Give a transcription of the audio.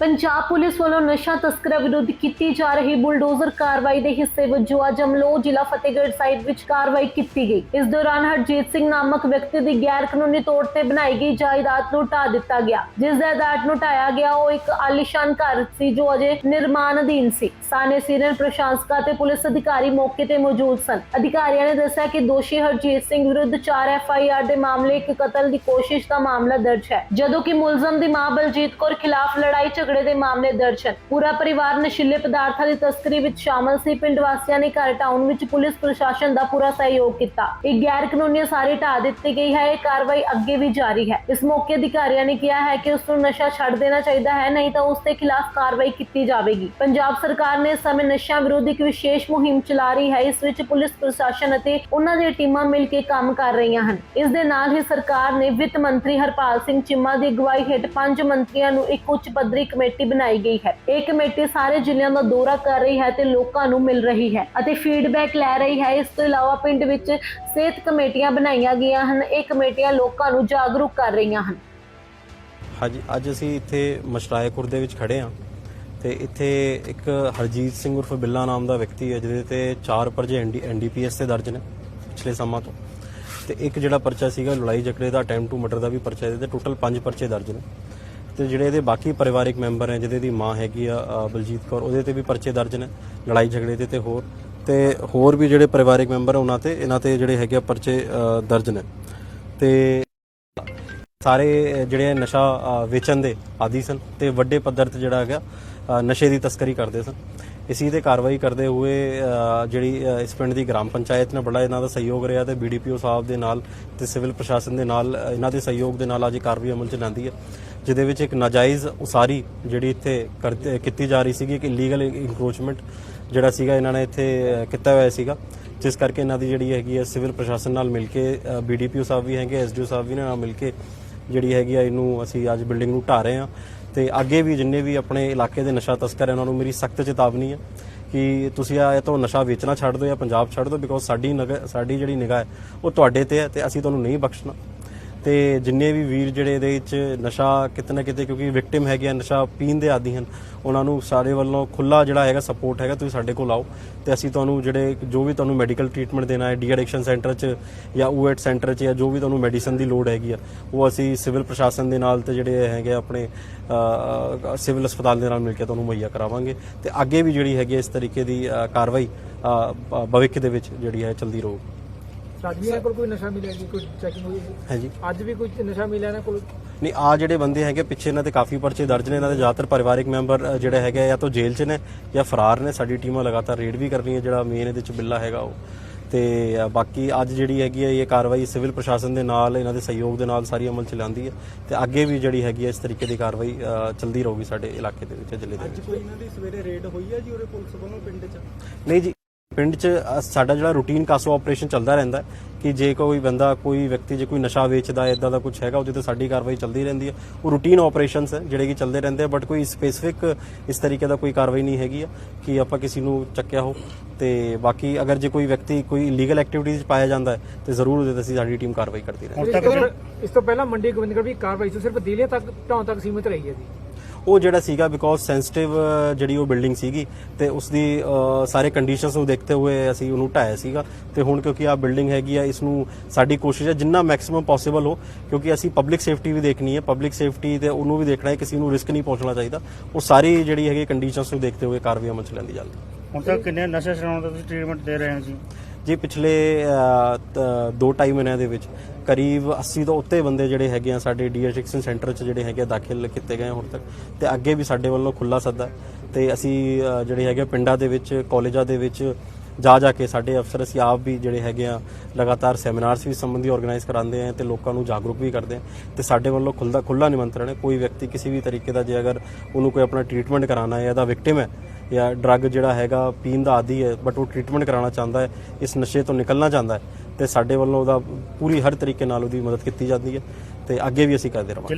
Punjab police ਵੱਲੋਂ ਨਸ਼ਾ ਤਸਕਰਾਂ ਵਿਰੁੱਧ ਕੀਤੀ ਜਾ ਰਹੀ ਬੁਲਡੋਜ਼ਰ ਕਾਰਵਾਈ ਦੇ ਹਿੱਸੇ ਵਜੋਂ ਅੱਜ ਅਮਲੋਹ ਜ਼ਿਲ੍ਹਾ ਫਤਿਹਗੜ੍ਹ ਸਾਹਿਬ ਵਿੱਚ ਕਾਰਵਾਈ ਕੀਤੀ ਗਈ। ਇਸ ਦੌਰਾਨ ਹਰਜੀਤ ਸਿੰਘ ਨਾਮਕ ਵਿਅਕਤੀ ਦੀ ਗੈਰ ਕਾਨੂੰਨੀ ਤੌਰ ਤੇ ਬਣਾਈ ਗਈ ਜਾਇਦਾਦ ਨੂੰ ਢਾਹ ਦਿੱਤਾ ਗਿਆ। ਜਿਸ ਜਾਇਦਾਦ ਨੂੰ ਢਾਇਆ ਗਿਆ, ਉਹ ਇੱਕ ਆਲੀਸ਼ਾਨ ਘਰ ਸੀ ਜੋ ਅਜੇ ਨਿਰਮਾਣ ਅਧੀਨ ਸੀ। ਸਾਨੇ ਸੀਨੀਅਰ ਪ੍ਰਸ਼ਾਸਕਾਂ ਤੇ ਪੁਲਿਸ ਅਧਿਕਾਰੀ ਮੌਕੇ ਤੇ ਮੌਜੂਦ ਸਨ। ਅਧਿਕਾਰੀਆਂ ਨੇ ਦੱਸਿਆ ਕਿ ਦੋਸ਼ੀ ਹਰਜੀਤ ਸਿੰਘ ਵਿਰੁੱਧ 4 ਐਫ ਆਈ ਆਰ ਦੇ ਮਾਮਲੇ, ਇੱਕ ਕਤਲ ਦੀ ਕੋਸ਼ਿਸ਼ ਦਾ ਮਾਮਲਾ ਦਰਜ ਹੈ। ਜਦੋਂ ਕਿ ਮੁਲਜ਼ਮ ਦੀ ਮਾਂ ਬਲਜੀਤ ਕੌਰ ਖਿਲਾਫ ਲੜਾਈ ਚ ਝਗੜੇ ਦੇ ਮਾਮਲੇ ਦਰਜ ਹਨ। ਪੂਰਾ ਪਰਿਵਾਰ ਨਸ਼ੀਲੇ ਪਦਾਰਥਾਂ ਦੀ ਤਸਕਰੀ ਵਿੱਚ ਸ਼ਾਮਲ ਸੀ। ਪਿੰਡ ਵਾਸੀਆਂ ਨੇ ਘਰ ਟਾਊਨ ਵਿੱਚ ਪੁਲਿਸ ਪ੍ਰਸ਼ਾਸਨ ਦਾ ਪੂਰਾ ਸਹਿਯੋਗ ਕੀਤਾ। ਇਹ ਗੈਰ ਕਾਨੂੰਨੀ ਸਾਰੀ ਢਾਹ ਦਿੱਤੀ ਗਈ ਹੈ। ਇਹ ਕਾਰਵਾਈ ਅੱਗੇ ਵੀ ਜਾਰੀ ਹੈ। ਇਸ ਮੌਕੇ ਅਧਿਕਾਰੀਆਂ ਨੇ ਕਿਹਾ ਹੈ ਕਿ ਉਸ ਨੂੰ ਨਸ਼ਾ ਛੱਡ ਦੇਣਾ ਚਾਹੀਦਾ ਹੈ, ਨਹੀਂ ਤਾਂ ਉਸ ਦੇ ਖਿਲਾਫ ਕਾਰਵਾਈ ਕੀਤੀ ਜਾਵੇਗੀ। ਪੰਜਾਬ ਸਰਕਾਰ ਨੇ ਸਮੇਂ ਨਸ਼ਿਆਂ ਵਿਰੋਧੀ ਇੱਕ ਵਿਸ਼ੇਸ਼ ਮੁਹਿੰਮ ਚਲਾ ਰਹੀ ਹੈ। ਇਸ ਵਿੱਚ ਪੁਲਿਸ ਪ੍ਰਸ਼ਾਸਨ ਅਤੇ ਉਹਨਾਂ ਦੀਆਂ ਟੀਮਾਂ ਮਿਲ ਕੇ ਕੰਮ ਕਰ ਰਹੀਆਂ ਹਨ। ਇਸ ਦੇ ਨਾਲ ਹੀ ਸਰਕਾਰ ਨੇ ਵਿੱਤ ਮੰਤਰੀ ਹਰਪਾਲ ਸਿੰਘ ਚਿੰਮਾ ਦੀ ਅਗਵਾਈ ਹੇਠ ਪੰਜ ਮੰਤਰੀਆਂ ਨੂੰ ਇੱਕ ਉੱਚ ਪੱਧਰੀ ਕਮੇਟੀ ਬਣਾਈ ਗਈ ਹੈ। ਇਹ ਕਮੇਟੀ ਸਾਰੇ ਜ਼ਿਲ੍ਹਿਆਂ ਦਾ ਦੌਰਾ ਕਰ ਰਹੀ ਹੈ ਤੇ ਲੋਕਾਂ ਨੂੰ ਮਿਲ ਰਹੀ ਹੈ ਅਤੇ ਫੀਡਬੈਕ ਲੈ ਰਹੀ ਹੈ। ਇਸ ਤੋਂ ਇਲਾਵਾ ਪਿੰਡ ਵਿੱਚ ਸਿਹਤ ਕਮੇਟੀਆਂ ਬਣਾਈਆਂ ਗਈਆਂ ਹਨ। ਇਹ ਕਮੇਟੀਆਂ ਲੋਕਾਂ ਨੂੰ ਜਾਗਰੂਕ ਕਰ ਰਹੀਆਂ ਹਨ। ਹਾਂਜੀ, ਅੱਜ ਅਸੀਂ ਇੱਥੇ ਮਸ਼ਰਾਏ ਦੇ ਵਿੱਚ ਖੜੇ ਹਾਂ ਤੇ ਇੱਥੇ ਇੱਕ ਹਰਜੀਤ ਸਿੰਘ ਉਰਫ ਬਿੱਲਾ ਨਾਮ ਦਾ ਵਿਅਕਤੀ ਹੈ, ਜਿਹਦੇ ਤੇ ਚਾਰ ਪਰਜੇ ਐਨਡੀਪੀਐਸ ਤੇ ਦਰਜ ਨੇ ਪਿਛਲੇ ਸਮਾਂ ਤੋਂ। ਤੇ ਇੱਕ ਜਿਹੜਾ ਪਰਚਾ ਸੀਗਾ ਲੜਾਈ ਝਗੜੇ ਦਾ ਅਟੈਂਪਟ ਟੂ ਮਰਡਰ ਦਾ ਵੀ ਪਰਚਾ, ਇਹਦੇ ਤੇ ਟੋਟਲ ਪੰਜ ਪਰਚੇ ਦਰਜ ਨੇ। ਤੇ ਜਿਹੜੇ ਇਹਦੇ ਬਾਕੀ ਪਰਿਵਾਰਿਕ ਮੈਂਬਰ ਹੈ ਜਿਹਦੇ ਦੀ ਮਾਂ ਹੈਗੀ ਆ ਬਲਜੀਤ ਕੌਰ, ਉਹਦੇ ਤੇ ਵੀ ਪਰਚੇ ਦਰਜ ਨੇ, ਲੜਾਈ ਝਗੜੇ ਦੇ ਤੇ ਹੋਰ। ਤੇ ਹੋਰ ਵੀ ਜਿਹੜੇ ਪਰਿਵਾਰਿਕ ਮੈਂਬਰ ਉਹਨਾਂ ਤੇ, ਇਹਨਾਂ ਤੇ ਜਿਹੜੇ ਹੈਗੇ ਆ ਪਰਚੇ ਦਰਜ ਨੇ। ਤੇ ਸਾਰੇ ਜਿਹੜੇ ਨਸ਼ਾ ਵੇਚਣ ਦੇ ਆਦੀ ਸਨ ਤੇ ਵੱਡੇ ਪੱਧਰ ਤੇ ਜਿਹੜਾ ਹੈਗਾ ਨਸ਼ੇ ਦੀ ਤਸਕਰੀ ਕਰਦੇ ਸਨ। ਇਸੀ ਤੇ ਕਾਰਵਾਈ ਕਰਦੇ ਹੋਏ ਜਿਹੜੀ ਇਸ ਪਿੰਡ ਦੀ ਗ੍ਰਾਮ ਪੰਚਾਇਤ ਨੇ ਬੜਾ ਇਹਨਾਂ ਦਾ ਸਹਿਯੋਗ ਰਿਹਾ ਤੇ ਬੀਡੀਪੀਓ ਸਾਹਿਬ ਦੇ ਨਾਲ ਤੇ ਸਿਵਲ ਪ੍ਰਸ਼ਾਸਨ ਦੇ ਨਾਲ ਇਹਨਾਂ ਦੇ ਸਹਿਯੋਗ ਦੇ ਨਾਲ ਅੱਜ ਕਾਰਵਾਈ ਅਮਲ ਚ ਲਿਆਂਦੀ ਹੈ। ਜਿਹਦੇ ਵਿੱਚ ਇੱਕ ਨਾਜਾਇਜ਼ ਉਸਾਰੀ ਜਿਹੜੀ ਇੱਥੇ ਕਰਦੇ- ਕੀਤੀ ਜਾ ਰਹੀ ਸੀਗੀ, ਇੱਕ ਇਲੀਗਲ ਇਨਕਰੋਚਮੈਂਟ ਜਿਹੜਾ ਸੀਗਾ, ਇਹਨਾਂ ਨੇ ਇੱਥੇ ਕੀਤਾ ਹੋਇਆ ਸੀਗਾ। ਜਿਸ ਕਰਕੇ ਇਹਨਾਂ ਦੀ ਜਿਹੜੀ ਹੈਗੀ ਹੈ ਸਿਵਲ ਪ੍ਰਸ਼ਾਸਨ ਨਾਲ ਮਿਲ ਕੇ ਬੀਡੀਪੀਓ ਸਾਹਿਬ ਵੀ ਹੈਗੇ ਐਸਡੀਓ ਸਾਹਿਬ ਵੀ ਨੇ ਨਾਲ ਮਿਲ ਕੇ ਜਿਹੜੀ ਹੈਗੀ ਆ ਇਹਨੂੰ ਅਸੀਂ ਅੱਜ ਬਿਲਡਿੰਗ ਨੂੰ ਢਾ ਰਹੇ ਹਾਂ। ਤੇ ਅੱਗੇ ਵੀ ਜਿੰਨੇ ਵੀ ਆਪਣੇ ਇਲਾਕੇ ਦੇ ਨਸ਼ਾ ਤਸਕਰ ਹੈ ਉਹਨਾਂ ਨੂੰ ਮੇਰੀ ਸਖਤ ਚੇਤਾਵਨੀ ਹੈ ਕਿ ਤੁਸੀਂ ਆ ਤੋਂ ਨਸ਼ਾ ਵੇਚਣਾ ਛੱਡ ਦਿਓ ਜਾਂ ਪੰਜਾਬ ਛੱਡ ਦਿਓ ਬਿਕੋਜ਼ ਸਾਡੀ ਨਗ- ਸਾਡੀ ਜਿਹੜੀ ਨਿਗਾਹ ਹੈ, ਉਹ ਤੁਹਾਡੇ ਤੇ ਹੈ ਤੇ ਅਸੀਂ ਤੁਹਾਨੂੰ ਨਹੀਂ ਬਖਸ਼ਣਾ। ਤੇ ਜਿੰਨੇ ਵੀ ਵੀਰ ਜਿਹੜੇ ਇਹਦੇ ਵਿੱਚ ਨਸ਼ਾ ਕਿਤੇ ਨਾ ਕਿਤੇ, ਕਿਉਂਕਿ ਵਿਕਟਿਮ ਹੈਗੇ ਆ, ਨਸ਼ਾ ਪੀਣ ਦੇ ਆਦੀ ਹਨ, ਉਹਨਾਂ ਨੂੰ ਸਾਰੇ ਵੱਲੋਂ ਖੁੱਲਾ ਜਿਹੜਾ ਹੈਗਾ ਸਪੋਰਟ ਹੈਗਾ, ਤੁਸੀਂ ਸਾਡੇ ਕੋਲ ਆਓ। ਤੇ ਅਸੀਂ ਤੁਹਾਨੂੰ ਜਿਹੜੇ, ਜੋ ਵੀ ਤੁਹਾਨੂੰ ਮੈਡੀਕਲ ਟ੍ਰੀਟਮੈਂਟ ਦੇਣਾ ਹੈ ਡੀ ਐਡਿਕਸ਼ਨ ਸੈਂਟਰ 'ਚ ਜਾਂ ਊਐਟ ਸੈਂਟਰ 'ਚ ਜਾਂ ਜੋ ਵੀ ਤੁਹਾਨੂੰ ਮੈਡੀਸਨ ਦੀ ਲੋੜ ਹੈਗੀ ਆ, ਉਹ ਅਸੀਂ ਸਿਵਲ ਪ੍ਰਸ਼ਾਸਨ ਦੇ ਨਾਲ ਤੇ ਜਿਹੜੇ ਹੈਗੇ ਆ ਆਪਣੇ ਸਿਵਲ ਹਸਪਤਾਲ ਦੇ ਨਾਲ ਮਿਲ ਕੇ ਤੁਹਾਨੂੰ ਮੁਹੱਈਆ ਕਰਾਵਾਂਗੇ। ਤੇ ਅੱਗੇ ਵੀ ਜਿਹੜੀ ਹੈਗੀ ਆ ਇਸ ਤਰੀਕੇ ਦੀ ਕਾਰਵਾਈ ਭਵਿੱਖ ਦੇ ਵਿੱਚ ਜਿਹੜੀ ਹੈ, ਚੱਲਦੀ ਰਹੂਗੀ ਅੱਜ ਵੀ ਇਹਨਾਂ ਕੋਲ ਕੋਈ ਨਸ਼ਾ ਮਿਲਿਆ ਜੀ ਕੋਈ ਚੈਕਿੰਗ ਹੋਈ ਹੈ? ਹਾਂਜੀ। ਅੱਜ ਵੀ ਕੋਈ ਨਸ਼ਾ ਮਿਲਿਆ ਇਹਨਾਂ ਕੋਲ? ਨਹੀਂ ਆ ਜਿਹੜੇ ਬੰਦੇ ਹੈਗੇ ਪਿੱਛੇ ਇਹਨਾਂ ਤੇ ਕਾਫੀ ਪਰਚੇ ਦਰਜ ਨੇ ਇਹਨਾਂ ਦੇ ਜ਼ਿਆਦਾਤਰ ਪਰਿਵਾਰਿਕ ਮੈਂਬਰ ਅ, ਜਿਹੜੇ ਹੈਗੇ ਆ ਜਾਂ ਤਾਂ ਜੇਲ੍ਹ 'ਚ ਨੇ ਜਾਂ ਫਰਾਰ ਨੇ ਸਾਡੀ ਟੀਮਾਂ ਲਗਾਤਾਰ ਰੇਡ ਵੀ ਕਰ ਰਹੀਆਂ ਜਿਹੜਾ ਮੇਨ ਇਹਦੇ 'ਚ ਬਿੱਲਾ ਹੈਗਾ ਉਹ। ਤੇ ਅ, ਬਾਕੀ ਅੱਜ ਜਿਹੜੀ ਹੈਗੀ ਹੈ ਇਹ ਕਾਰਵਾਈ ਸਿਵਲ ਪ੍ਰਸ਼ਾਸਨ ਦੇ ਨਾਲ ਇਹਨਾਂ ਦੇ ਸਹਿਯੋਗ ਦੇ ਨਾਲ ਸਾਰੀ ਅਮਲ ਚ ਲਿਆਂਦੀ ਹੈ। ਤੇ ਅੱਗੇ ਵੀ ਜਿਹੜੀ ਹੈਗੀ ਹੈ ਇਸ ਤਰੀਕੇ ਦੀ ਕਾਰਵਾਈ ਅ, ਚੱਲਦੀ ਰਹੂਗੀ ਸਾਡੇ ਇਲਾਕੇ ਦੇ ਵਿੱਚ ਜ਼ਿਲ੍ਹੇ ਦੇ ਵਿੱਚ। ਕੋਈ ਇਹਨਾਂ ਦੀ ਸਵੇਰੇ ਰੇਡ ਹੋਈ ਹੈ ਜੀ ਉਹਦੇ ਪੁਲਿਸ ਵੱਲੋਂ ਪਿੰਡ 'ਚ? ਨਹੀਂ ਜੀ ਪਿੰਡ 'ਚ ਸਾਡਾ ਜਿਹੜਾ ਰੂਟੀਨ ਕਾਸੋ ਆਪਰੇਸ਼ਨ ਚੱਲਦਾ ਰਹਿੰਦਾ ਕਿ ਜੇ ਕੋਈ ਬੰਦਾ, ਕੋਈ ਵਿਅਕਤੀ ਜੇ ਕੋਈ ਨਸ਼ਾ ਵੇਚਦਾ ਇਦਾਂ ਦਾ ਕੁਝ ਹੈਗਾ, ਉਹਦੇ ਤੇ ਸਾਡੀ ਕਾਰਵਾਈ ਚੱਲਦੀ ਰਹਿੰਦੀ ਹੈ। ਉਹ ਰੂਟੀਨ ਆਪਰੇਸ਼ਨਸ ਹੈ ਜਿਹੜੇ ਕਿ ਚੱਲਦੇ ਰਹਿੰਦੇ ਆ ਬਟ ਕੋਈ ਸਪੈਸੀਫਿਕ ਇਸ ਤਰੀਕੇ ਦਾ ਕੋਈ ਕਾਰਵਾਈ ਨਹੀਂ ਹੈਗੀ ਆ ਕਿ ਆਪਾਂ ਕਿਸੇ ਨੂੰ ਚੱਕਿਆ ਹੋ। ਤੇ ਬਾਕੀ ਅਗਰ ਜੇ ਕੋਈ ਵਿਅਕਤੀ ਕੋਈ ਇਲੀਗਲ ਐਕਟੀਵਿਟੀਜ਼ ਪਾਇਆ ਜਾਂਦਾ ਹੈ, ਤੇ ਜ਼ਰੂਰ ਉਹਦੇ ਤੇ ਅਸੀਂ ਸਾਡੀ ਟੀਮ ਕਾਰਵਾਈ ਕਰਦੀ ਰਹੇ ਇਸ ਤੋਂ ਪਹਿਲਾਂ ਮੰਡੀ ਗੋਬਿੰਦਗੜ੍ਹ ਵੀ ਕਾਰਵਾਈ ਸਿਰਫ ਦਿੱਲੀ ਤੱਕ, ਢਾਉਣ ਤੱਕ ਸੀਮਿਤ ਰਹੀ ਹੈ ਜੀ। ਉਹ ਜਿਹੜਾ ਸੀਗਾ ਬਿਕੋਜ਼ ਸੈਂਸਿਟਿਵ ਜਿਹੜੀ ਉਹ ਬਿਲਡਿੰਗ ਸੀਗੀ ਤੇ ਉਸ ਦੀ ਸਾਰੇ ਕੰਡੀਸ਼ਨਸ ਨੂੰ ਦੇਖਦੇ ਹੋਏ ਅਸੀਂ ਉਹਨੂੰ ਢਾਇਆ ਸੀਗਾ ਤੇ ਹੁਣ ਕਿਉਂਕਿ ਆ ਬਿਲਡਿੰਗ ਹੈਗੀ ਆ, ਇਸ ਨੂੰ ਸਾਡੀ ਕੋਸ਼ਿਸ਼ ਹੈ ਜਿੰਨਾ ਮੈਕਸਿਮਮ ਪੋਸੀਬਲ ਹੋ, ਕਿਉਂਕਿ ਅਸੀਂ ਪਬਲਿਕ ਸੇਫਟੀ ਵੀ ਦੇਖਣੀ ਹੈ ਪਬਲਿਕ ਸੇਫਟੀ ਤੇ ਉਹਨੂੰ ਵੀ ਦੇਖਣਾ ਹੈ, ਕਿਸੇ ਨੂੰ ਰਿਸਕ ਨਹੀਂ ਪਹੁੰਚਣਾ ਚਾਹੀਦਾ। ਉਹ ਸਾਰੀ ਜਿਹੜੀ ਹੈਗੀ ਕੰਡੀਸ਼ਨਸ ਨੂੰ ਦੇਖਦੇ ਹੋਏ ਕਾਰਵਾਈ ਅਮਲ ਚ ਲੈਂਦੀ ਜਾਂਦੀ ਹੁਣ ਤੱਕ ਕਿੰਨੇ ਨਸ਼ਾ ਛਡਾਉਣ ਦਾ ਤੁਸੀਂ ਟ੍ਰੀਟਮੈਂਟ ਦੇ ਰਹੇ ਹੋ ਜੀ? ਜੀ ਪਿਛਲੇ 2.5 ਮਹੀਨਿਆਂ ਦੇ ਵਿੱਚ ਕਰੀਬ 80 ਤੋਂ ਉੱਤੇ ਬੰਦੇ ਜਿਹੜੇ ਹੈਗੇ ਆ ਸਾਡੇ ਡੀਐਡਿਕਸ਼ਨ ਸੈਂਟਰ 'ਚ ਜਿਹੜੇ ਹੈਗੇ ਆ ਦਾਖਲ ਕੀਤੇ ਗਏ ਹੁਣ ਤੱਕ। ਤੇ ਅੱਗੇ ਵੀ ਸਾਡੇ ਵੱਲੋਂ ਖੁੱਲਾ ਸੱਦਾ ਹੈ। ਤੇ ਅਸੀਂ ਜਿਹੜੇ ਹੈਗੇ ਆ ਪਿੰਡਾਂ ਦੇ ਵਿੱਚ, ਕਾਲਜਾਂ ਦੇ ਵਿੱਚ ਜਾ ਜਾ ਕੇ ਸਾਡੇ ਅਫਸਰ, ਅਸੀਂ ਆਪ ਵੀ ਜਿਹੜੇ ਹੈਗੇ ਆ ਲਗਾਤਾਰ ਸੈਮੀਨਾਰਸ ਵੀ ਸੰਬੰਧੀ ਆਰਗੇਨਾਈਜ਼ ਕਰਾਉਂਦੇ ਆ ਤੇ ਲੋਕਾਂ ਨੂੰ ਜਾਗਰੂਕ ਵੀ ਕਰਦੇ ਆ। ਤੇ ਸਾਡੇ ਵੱਲੋਂ ਖੁੱਲ੍ਹਾ ਖੁੱਲਾ ਨਿਮੰਤਰਣ ਹੈ। ਕੋਈ ਵਿਅਕਤੀ ਕਿਸੇ ਵੀ ਤਰੀਕੇ ਦਾ ਜੇ ਅਗਰ ਉਹਨੂੰ ਕੋਈ ਆਪਣਾ ਟ੍ਰੀਟਮੈਂਟ ਕਰਾਉਣਾ ਹੈ ਜਾਂ ਦਾ ਵਿਕਟਿਮ ਹੈ ਜਾਂ ਡਰੱਗ ਜਿਹੜਾ ਹੈਗਾ ਪੀਣ ਦਾ ਆਦੀ ਹੈ ਬਟ ਉਹ ਟ੍ਰੀਟਮੈਂਟ ਕਰਾਉਣਾ ਚਾਹੁੰਦਾ ਹੈ, ਇਸ ਨਸ਼ੇ ਤੋਂ ਨਿਕਲਣਾ ਚਾਹੁੰਦਾ ਹੈ, ਤੇ ਸਾਡੇ ਵੱਲੋਂ ਉਹਦਾ ਪੂਰੀ ਹਰ ਤਰੀਕੇ ਨਾਲ ਉਹਦੀ ਮਦਦ ਕੀਤੀ ਜਾਂਦੀ ਹੈ, ਤੇ ਅੱਗੇ ਵੀ ਅਸੀਂ ਕਰਦੇ ਰਹਾਂਗੇ